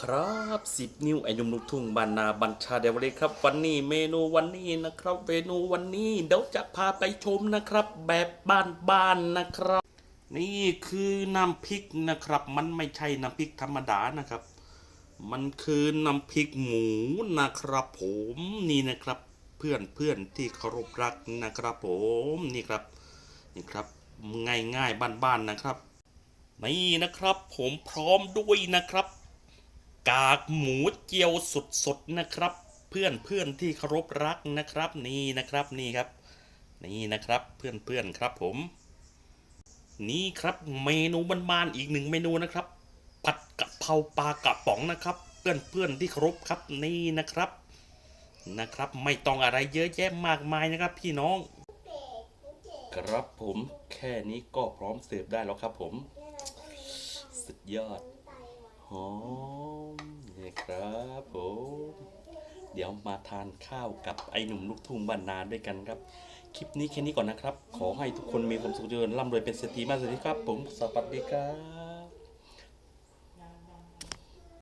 ครับสิบนิ้วไอ้หนุ่มลูกทุ่งบานนาบัญชาเดวเลยครับ วันนี้เมนูวันนี้นะครับเมนูวันนี้เดี๋ยวจะพาไปชมนะครับ แบบบ้านๆนะครับ นี่คือน้ำพริกนะครับ มันไม่ใช่น้ำพริกธรรมดานะครับ มันคือน้ำพริกหมูนะครับผมนี่นะครับเพื่อนเพื่อนที่เคารพรักนะครับ ผมนี่ครับนี่ครับง่ายง่ายๆบ้านๆนะครับ นี่นะครับผมพร้อมด้วยนะครับ กากหมูเจียวสดๆนะครับ เพื่อนเพื่อนที่เคารพรักนะครับนี่นะครับนี่ครับ นี่นะครับเพื่อนเพื่อนครับผม นี่ครับเมนูบ้านๆอีกหนึ่งเมนูนะครับ ผัดกะเพราปลากระป๋องนะครับ เพื่อนเพื่อนที่เคารพครับนี่นะครับนะครับไม่ต้องอะไรเยอะแยะมากมายนะครับพี่น้อง ครับผมแค่นี้ก็พร้อมเสิร์ฟได้แล้วครับผม สุดยอดหอมนี่ ครับผมเดี๋ยวมาทานข้าวกับไอ้หนุ่มลูกทุ่งบ้านนาด้วยกันครับ คลิปนี้แค่นี้ก่อนนะครับ ขอให้ทุกคนมีความสุขเจริญร่ำรวยเป็นเศรษฐีมากเศรษฐีครับ ผมสวัสดีครับ